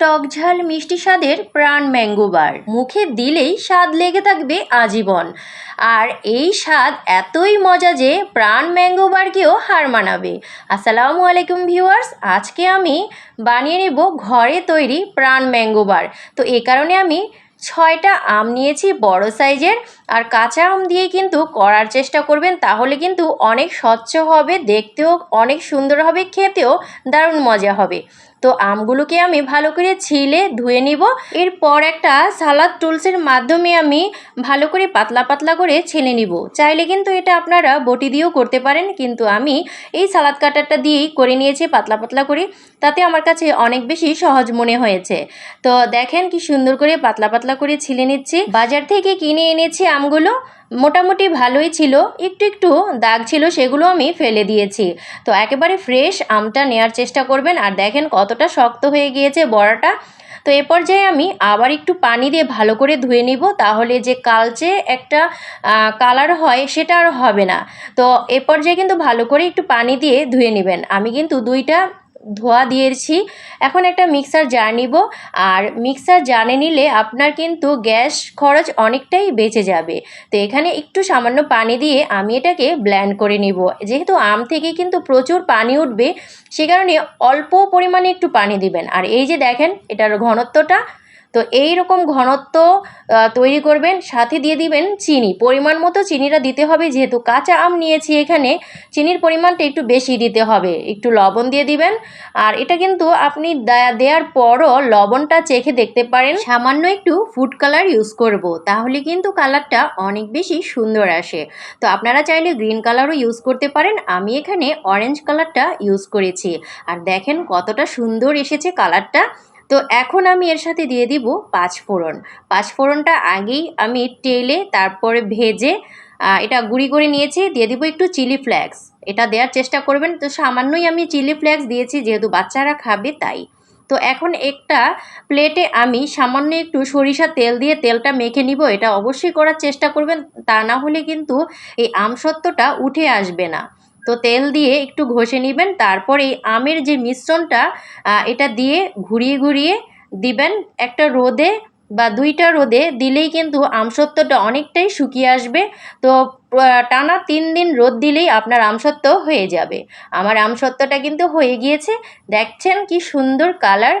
টকঝাল মিষ্টি স্বাদের প্রাণ ম্যাঙ্গো বার। মুখে দিলেই স্বাদ লেগে থাকবে আজীবন। আর এই স্বাদ এতই মজা যে প্রাণ ম্যাঙ্গো বারকেও হার মানাবে। আসসালামু আলাইকুম ভিউয়ার্স, আজকে আমি বানিয়ে নেব ঘরে তৈরি প্রাণ ম্যাঙ্গো বার। তো এ কারণে আমি ছয়টা আম নিয়েছি বড় সাইজের, আর কাঁচা আম দিয়ে কিন্তু করার চেষ্টা করবেন, তাহলে কিন্তু অনেক স্বচ্ছ হবে, দেখতেও অনেক সুন্দর হবে, খেতেও দারুণ মজা হবে। তো আমগুলোকে আমি ভালো করে ছিলে, ধুয়ে নিব। এরপর একটা সালাদ টুলসের মাধ্যমে আমি ভালো করে পাতলা পাতলা করে ছেলে নিব। চাইলে কিন্তু এটা আপনারা বটি দিয়েও করতে পারেন, কিন্তু আমি এই সালাদ কাটারটা দিয়েই করে নিয়েছি পাতলা পাতলা করে। তাতে আমার কাছে অনেক বেশি সহজ মনে হয়েছে। তো দেখেন কি সুন্দর করে পাতলা পাতলা করে ছিলে নিচ্ছি। বাজার থেকে কিনে এনেছি আমগুলো, মোটামুটি ভালোই ছিল। একটু একটু দাগ ছিল, সেগুলো আমি ফেলে দিয়েছি। তো একেবারে ফ্রেশ আমটা নেওয়ার চেষ্টা করবেন। আর দেখেন কতটা শক্ত হয়ে গিয়েছে বড়াটা। তো এ পর্যায়ে আমি আবার একটু পানি দিয়ে ভালো করে ধুয়ে নিব, তাহলে যে কালচে একটা কালার হয় সেটা আর হবে না। তো এ পর্যায়ে কিন্তু ভালো করে একটু পানি দিয়ে ধুয়ে নেবেন। আমি কিন্তু দুইটা ধোয়া দিয়েছি। এখন একটা মিক্সার জার নিব। আর মিক্সার জানে নিলে আপনার কিন্তু গ্যাস খরচ অনেকটাই বেঁচে যাবে। তো এখানে একটু সামান্য পানি দিয়ে আমি এটাকে ব্ল্যান্ড করে নিব। যেহেতু আম থেকে কিন্তু প্রচুর পানি উঠবে, সে কারণে অল্প পরিমাণে একটু পানি দিবেন। আর এই যে দেখেন, এটার ঘনত্বটা তো এই রকম ঘনত্ব তৈরি করবেন, সাথে দিয়ে দিবেন চিনি। পরিমাণ মতো চিনিটা দিতে হবে, যেহেতু কাঁচা আম নিয়েছি এখানে, চিনির পরিমাণটা একটু বেশি দিতে হবে। একটু লবণ দিয়ে দিবেন। আর এটা কিন্তু আপনি দেওয়ার পরও লবণটা চেখে দেখতে পারেন। সামান্য একটু ফুড কালার ইউজ করব, তাহলে কিন্তু কালারটা অনেক বেশি সুন্দর আসে। তো আপনারা চাইলে গ্রিন কালারও ইউজ করতে পারেন। আমি এখানে অরেঞ্জ কালারটা ইউজ করেছি। আর দেখেন কতটা সুন্দর এসেছে কালারটা তো এখন আমি এর সাথে দিয়ে দিব পাঁচ ফোড়ন। পাঁচ ফোড়নটা আগেই আমি টেলে তারপরে ভেজে এটা গুঁড়ি করে নিয়েছি, দিয়ে দিব একটু চিলি ফ্লেক্স। এটা দেওয়ার চেষ্টা করবেন। তো সামান্যই আমি চিলি ফ্লেক্স দিয়েছি, যেহেতু বাচ্চারা খাবে তাই। তো এখন একটা প্লেটে আমি সামান্য একটু সরিষা তেল দিয়ে তেলটা মেখে নিব, এটা অবশ্যই করার চেষ্টা করবেন। তা না হলে কিন্তু এই আমসত্ত্বটা উঠে আসবে না। তো তেল দিয়ে একটু ঘষে নেবেন, তারপর আমের যে মিশ্রণটা এটা দিয়ে ঘুরিয়ে ঘুরিয়ে দিবেন একটা রোদে বা দুইটা রোদে দিলেই কিন্তু আমসত্বটা অনেকটাই শুকিয়ে আসবে। তো টানা তিন দিন রোদ দিলেই আপনার আমসত্ত্ব হয়ে যাবে। আমার আমসত্ত্বটা কিন্তু হয়ে গিয়েছে। দেখছেন কি সুন্দর কালার।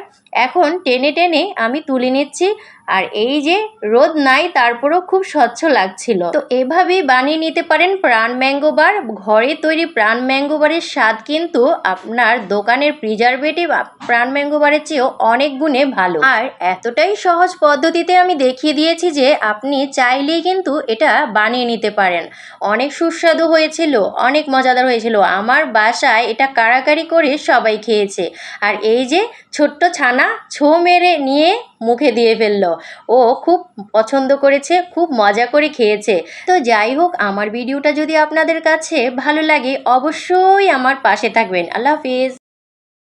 এখন টেনে টেনে আমি তুলে নিচ্ছি। আর এই যে রোদ নাই, তারপরও খুব স্বচ্ছ লাগছিল। তো এভাবেই বানিয়ে নিতে পারেন প্রাণ ম্যাঙ্গো বার। ঘরে তৈরি প্রাণ ম্যাঙ্গো বারের স্বাদ কিন্তু আপনার দোকানের প্রিজারভেটিভ প্রাণ ম্যাঙ্গো বারের চেয়েও অনেক গুণে ভালো। আর এতটাই সহজ পদ্ধতিতে আমি দেখিয়ে দিয়েছি যে আপনি চাইলেই কিন্তু এটা বানিয়ে নিতে পারেন। অনেক সুস্বাদু হয়েছিল, অনেক মজাদার হয়েছিল। আমার বাসায় এটা কারাকারি করে সবাই খেয়েছে। আর এই যে ছোট্ট ছানা ছো মেরে নিয়ে মুখে দিয়ে ফেলল। ও খুব পছন্দ করেছে, খুব মজা করে খেয়েছে। তো যাই হোক, আমার ভিডিওটা যদি আপনাদের কাছে ভালো লাগে, অবশ্যই আমার পাশে থাকবেন। আল্লাহ হাফিজ।